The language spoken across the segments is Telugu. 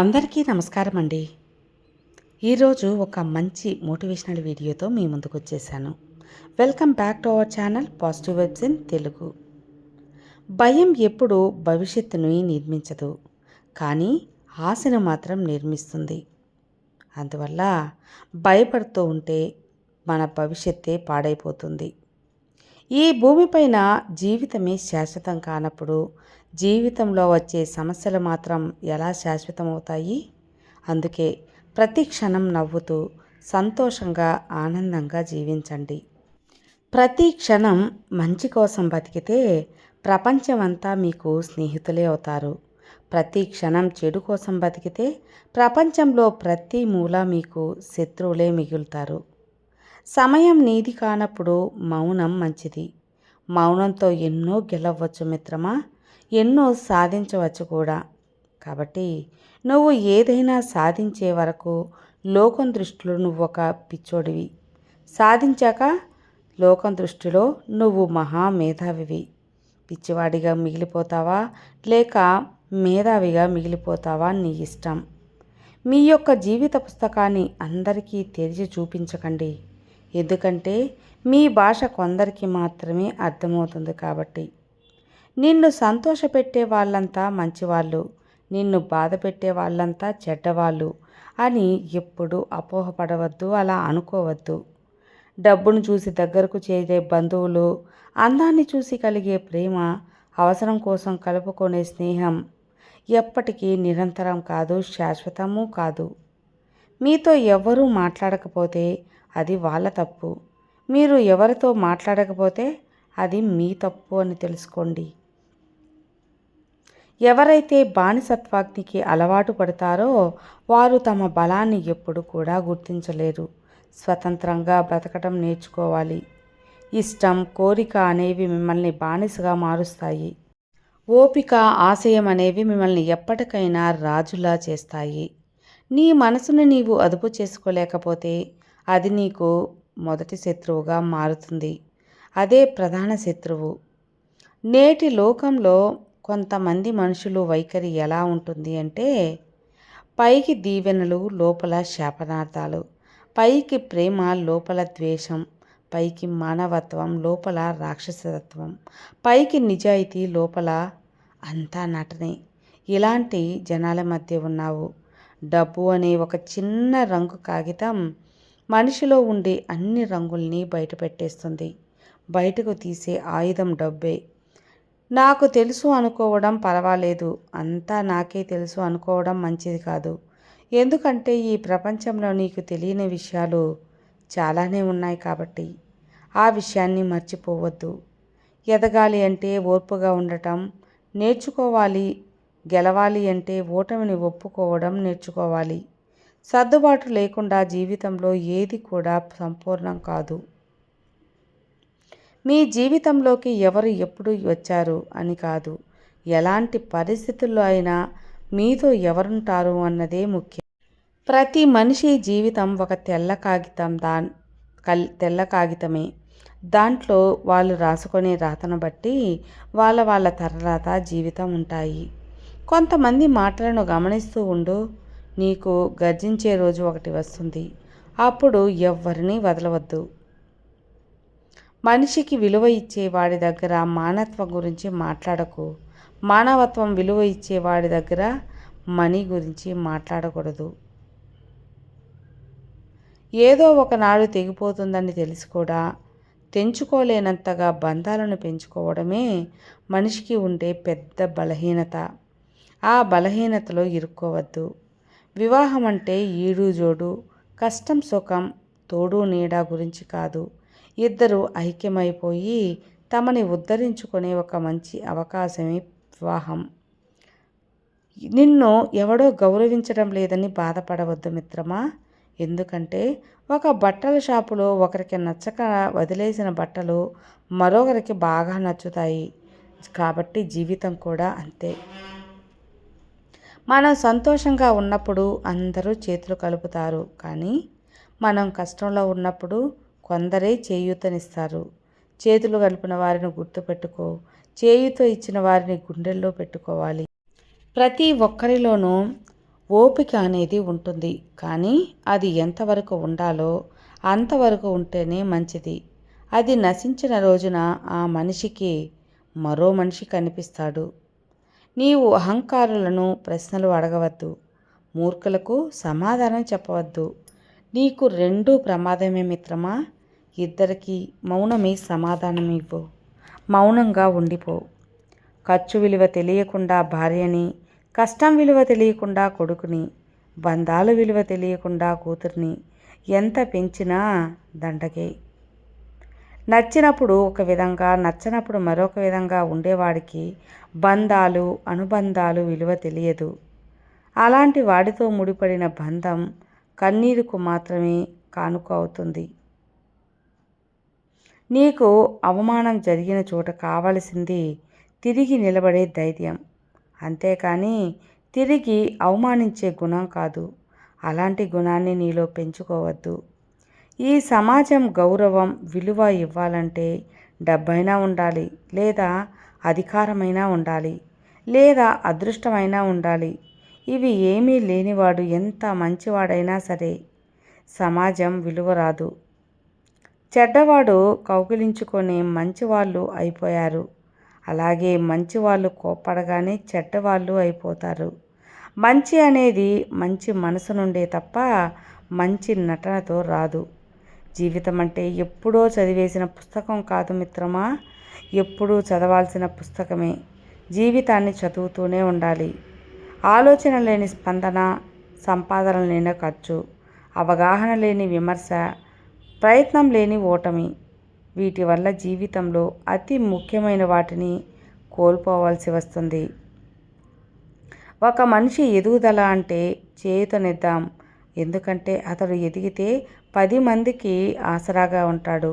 అందరికీ నమస్కారం అండి ఈరోజు ఒక మంచి మోటివేషనల్ వీడియోతో మీ ముందుకు వచ్చేసాను welcome back to our channel positive vibes in Telugu. భయం ఎప్పుడు భవిష్యత్తుని నిర్మించదు కానీ ఆశను మాత్రం నిర్మిస్తుంది. అందువల్ల భయపడుతూ ఉంటే మన భవిష్యత్తే పాడైపోతుంది. ఈ భూమిపైన జీవితమే శాశ్వతం కానప్పుడు జీవితంలో వచ్చే సమస్యలు మాత్రం ఎలా శాశ్వతమవుతాయి? అందుకే ప్రతి క్షణం నవ్వుతూ సంతోషంగా ఆనందంగా జీవించండి. ప్రతి క్షణం మంచి కోసం బతికితే ప్రపంచమంతా మీకు స్నేహితులే అవుతారు. ప్రతి క్షణం చెడు కోసం బతికితే ప్రపంచంలో ప్రతి మూల మీకు శత్రువులే మిగులుతారు. సమయం నీది కానప్పుడు మౌనం మంచిది. మౌనంతో ఎన్నో గెలవచ్చు మిత్రమా? ఎన్నో సాధించవచ్చు కూడా. కాబట్టి నువ్వు ఏదైనా సాధించే వరకు లోకం దృష్టిలో నువ్వు ఒక పిచ్చోడివి. సాధించాక లోకం దృష్టిలో నువ్వు మహా మేధావివి. పిచ్చివాడిగా మిగిలిపోతావా? లేక మేధావిగా మిగిలిపోతావా నీ ఇష్టం? మీ యొక్క జీవిత పుస్తకాన్ని అందరికీ తెరిచి చూపించకండి. ఎందుకంటే మీ భాష కొందరికి మాత్రమే అర్థమవుతుంది కాబట్టి. నిన్ను సంతోషపెట్టే వాళ్ళంతా మంచివాళ్ళు నిన్ను బాధ పెట్టే వాళ్ళంతా చెడ్డవాళ్ళు అని ఎప్పుడు అపోహపడవద్దు అలా అనుకోవద్దు. డబ్బును చూసి దగ్గరకు చేరే బంధువులు అందాన్ని చూసి కలిగే ప్రేమ అవసరం కోసం కలుపుకునే స్నేహం ఎప్పటికీ నిరంతరం కాదు శాశ్వతము కాదు. మీతో ఎవ్వరూ మాట్లాడకపోతే అది వాళ్ళ తప్పు. మీరు ఎవరితో మాట్లాడకపోతే అది మీ తప్పు అని తెలుసుకోండి. ఎవరైతే బానిసత్వాగ్నికి అలవాటు పడతారో వారు తమ బలాన్ని ఎప్పుడు కూడా గుర్తించలేరు. స్వతంత్రంగా బ్రతకటం నేర్చుకోవాలి. ఇష్టం కోరిక అనేవి మిమ్మల్ని బానిసగా మారుస్తాయి. ఓపిక ఆశయం అనేవి మిమ్మల్ని ఎప్పటికైనా రాజులా చేస్తాయి. నీ మనసును నీవు అదుపు చేసుకోలేకపోతే అది నీకు మొదటి శత్రువుగా మారుతుంది. అదే ప్రధాన శత్రువు. నేటి లోకంలో కొంతమంది మనుషులు వైఖరి ఎలా ఉంటుంది అంటే పైకి దీవెనలు లోపల శాపనార్థాలు పైకి ప్రేమ లోపల ద్వేషం పైకి మానవత్వం లోపల రాక్షసత్వం పైకి నిజాయితీ లోపల అంతా నటనే. ఇలాంటి జనాల మధ్య ఉన్నావు. డబ్బు అనే ఒక చిన్న రంగు కాగితం మనిషిలో ఉండే అన్ని రంగుల్ని బయటపెట్టేస్తుంది. బయటకు తీసే ఆయుధం డబ్బే. నాకు తెలుసు అనుకోవడం పర్వాలేదు. అంతా నాకే తెలుసు అనుకోవడం మంచిది కాదు. ఎందుకంటే ఈ ప్రపంచంలో నీకు తెలియని విషయాలు చాలానే ఉన్నాయి కాబట్టి. ఆ విషయాన్ని మర్చిపోవద్దు. ఎదగాలి అంటే ఓర్పుగా ఉండటం నేర్చుకోవాలి గెలవాలి అంటే ఓటమిని ఒప్పుకోవడం నేర్చుకోవాలి. సర్దుబాటు లేకుండా జీవితంలో ఏది కూడా సంపూర్ణం కాదు. మీ జీవితంలోకి ఎవరు ఎప్పుడు వచ్చారు అని కాదు. ఎలాంటి పరిస్థితుల్లో అయినా మీతో ఎవరుంటారు అన్నదే ముఖ్యం. ప్రతి మనిషి జీవితం ఒక తెల్ల కాగితం దా కల్ తెల్ల కాగితమే. దాంట్లో వాళ్ళు రాసుకునే రాతను బట్టి వాళ్ళ వాళ్ళ తర్వాత జీవితం ఉంటాయి. కొంతమంది మాటలను గమనిస్తూ ఉండు నీకు గర్జించే రోజు ఒకటి వస్తుంది. అప్పుడు ఎవ్వరిని వదలవద్దు. మనిషికి విలువ ఇచ్చే వాడి దగ్గర మానవత్వం గురించి మాట్లాడకు. మానవత్వం విలువ ఇచ్చే వాడి దగ్గర మనీ గురించి మాట్లాడకూడదు. ఏదో ఒకనాడు తెగిపోతుందని తెలిసి కూడా తెంచుకోలేనంతగా బంధాలను పెంచుకోవడమే మనిషికి ఉండే పెద్ద బలహీనత. ఆ బలహీనతలో ఇరుక్కోవద్దు. వివాహం అంటే ఈడు జోడు కష్టం సుఖం తోడు నీడ గురించి కాదు. ఇద్దరు ఐక్యమైపోయి తమని ఉద్ధరించుకునే ఒక మంచి అవకాశమే వివాహం. నిన్ను ఎవడో గౌరవించడం లేదని బాధపడవద్దు మిత్రమా. ఎందుకంటే ఒక బట్టల షాపులో ఒకరికి నచ్చక వదిలేసిన బట్టలు మరొకరికి బాగా నచ్చుతాయి. కాబట్టి జీవితం కూడా అంతే. మనం సంతోషంగా ఉన్నప్పుడు అందరూ చేతులు కలుపుతారు. కానీ మనం కష్టంలో ఉన్నప్పుడు కొందరే చేయూతనిస్తారు. చేతులు కలిపిన వారిని గుర్తుపెట్టుకో. చేయుతో ఇచ్చిన వారిని గుండెల్లో పెట్టుకోవాలి. ప్రతి ఒక్కరిలోనూ ఓపిక అనేది ఉంటుంది. కానీ అది ఎంతవరకు ఉండాలో అంతవరకు ఉంటేనే మంచిది. అది నశించిన రోజున ఆ మనిషికి మరో మనిషి కనిపిస్తాడు. నీవు అహంకారులను ప్రశ్నలు అడగవద్దు. మూర్ఖులకు సమాధానం చెప్పవద్దు. నీకు రెండూ ప్రమాదమే మిత్రమా? ఇద్దరికి మౌనమే సమాధానం ఇవ్వు మౌనంగా ఉండిపో. ఖర్చు విలువ తెలియకుండా భార్యని కష్టం విలువ తెలియకుండా కొడుకుని బంధాల విలువ తెలియకుండా కూతుర్ని ఎంత పెంచినా దండగే నచ్చినప్పుడు ఒక విధంగా నచ్చనప్పుడు మరొక విధంగా ఉండేవాడికి బంధాలు అనుబంధాలు విలువ తెలియదు. అలాంటి వాడితో ముడిపడిన బంధం కన్నీరుకు మాత్రమే కానుక అవుతుంది. నీకు అవమానం జరిగిన చోట కావలసింది తిరిగి నిలబడే ధైర్యం. అంతేకాని తిరిగి అవమానించే గుణం కాదు. అలాంటి గుణాన్ని నీలో పెంచుకోవద్దు. ఈ సమాజం గౌరవం విలువ ఇవ్వాలంటే డబ్బైనా ఉండాలి లేదా అధికారమైనా ఉండాలి లేదా అదృష్టమైనా ఉండాలి. ఇవి ఏమీ లేనివాడు ఎంత మంచివాడైనా సరే సమాజం విలువ రాదు. చెడ్డవాడు కౌగిలించుకొని మంచివాళ్ళు అయిపోయారు. అలాగే మంచివాళ్ళు కోప్పడగానే చెడ్డవాళ్ళు అయిపోతారు. మంచి అనేది మంచి మనసు నుండే తప్ప మంచి నటనతో రాదు. జీవితం అంటే ఎప్పుడో చదివేసిన పుస్తకం కాదు మిత్రమా? ఎప్పుడూ చదవాల్సిన పుస్తకమే. జీవితాన్ని చదువుతూనే ఉండాలి. ఆలోచన లేని స్పందన సంపాదన లేని ఖర్చు అవగాహన లేని విమర్శ ప్రయత్నం లేని ఓటమి. వీటి వల్ల జీవితంలో అతి ముఖ్యమైన వాటిని కోల్పోవాల్సి వస్తుంది. ఒక మనిషి ఎదుగుదల అంటే చేయుతనిద్దాం ఎందుకంటే అతడు ఎదిగితే పది మందికి ఆసరాగా ఉంటాడు.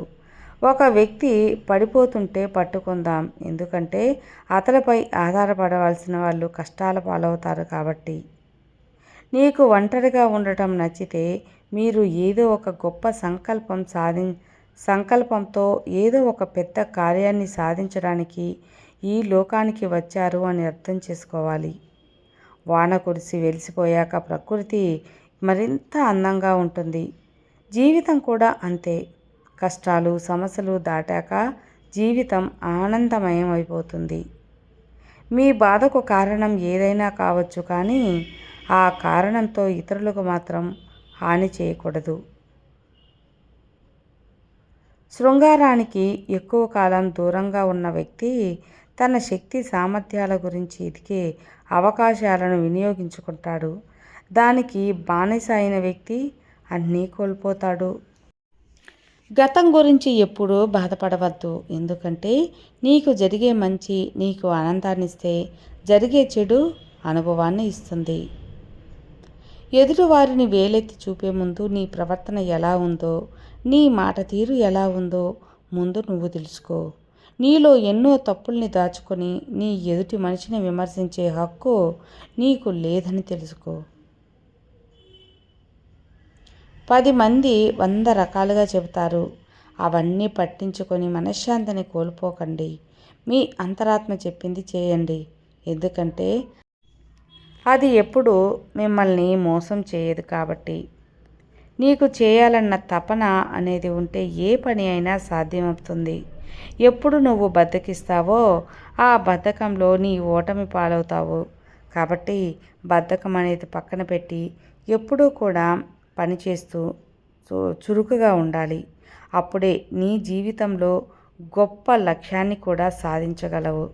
ఒక వ్యక్తి పడిపోతుంటే పట్టుకుందాం. ఎందుకంటే అతడిపై ఆధారపడవలసిన వాళ్ళు కష్టాల పాలవుతారు కాబట్టి. నీకు ఒంటరిగా ఉండటం నచ్చితే మీరు ఏదో ఒక గొప్ప సంకల్పం సాధి సంకల్పంతో ఏదో ఒక పెద్ద కార్యాన్ని సాధించడానికి ఈ లోకానికి వచ్చారు అని అర్థం చేసుకోవాలి. వాన కురిసి వెలిసిపోయాక ప్రకృతి మరింత అందంగా ఉంటుంది. జీవితం కూడా అంతే. కష్టాలు సమస్యలు దాటాక జీవితం ఆనందమయం అయిపోతుంది. మీ బాధకు కారణం ఏదైనా కావచ్చు కానీ ఆ కారణంతో ఇతరులకు మాత్రం హాని చేయకూడదు. శృంగారానికి ఎక్కువ కాలం దూరంగా ఉన్న వ్యక్తి తన శక్తి సామర్థ్యాల గురించి ఇదికే అవకాశాలను వినియోగించుకుంటాడు. దానికి బానిస అయిన వ్యక్తి అన్నీ కోల్పోతాడు. గతం గురించి ఎప్పుడూ బాధపడవద్దు. ఎందుకంటే నీకు జరిగే మంచి నీకు ఆనందాన్నిస్తే జరిగే చెడు అనుభవాన్ని ఇస్తుంది. ఎదుటివారిని వేలెత్తి చూపే ముందు నీ ప్రవర్తన ఎలా ఉందో నీ మాట తీరు ఎలా ఉందో ముందు నువ్వు తెలుసుకో. నీలో ఎన్నో తప్పుల్ని దాచుకొని నీ ఎదుటి మనిషిని విమర్శించే హక్కు నీకు లేదని తెలుసుకో. పది మంది వంద రకాలుగా చెబుతారు. అవన్నీ పట్టించుకొని మనశ్శాంతిని కోల్పోకండి. మీ అంతరాత్మ చెప్పింది చేయండి. ఎందుకంటే అది ఎప్పుడు మిమ్మల్ని మోసం చేయదు కాబట్టి. నీకు చేయాలన్న తపన అనేది ఉంటే ఏ పని అయినా సాధ్యమవుతుంది. ఎప్పుడు నువ్వు బద్దకిస్తావో ఆ బద్ధకంలో నీ ఓటమి పాలవుతావు. కాబట్టి బద్ధకం అనేది పక్కన పెట్టి ఎప్పుడూ కూడా పనిచేస్తూ చురుకుగా ఉండాలి. అప్పుడే నీ జీవితంలో గొప్ప లక్ష్యాన్ని కూడా సాధించగలవు.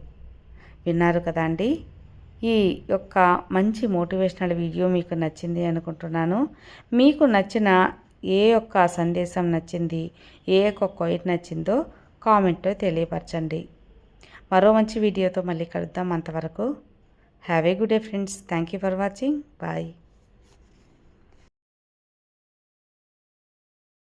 విన్నారు కదా అండి? ఈ యొక్క మంచి మోటివేషనల్ వీడియో మీకు నచ్చింది అనుకుంటున్నాను. మీకు నచ్చిన ఏ యొక్క సందేశం నచ్చింది ఏ యొక్క క్వైట్ నచ్చిందో కామెంట్లో తెలియపరచండి. మరో మంచి వీడియోతో మళ్ళీ కలుద్దాం అంతవరకు. Have a good day friends thank you for watching bye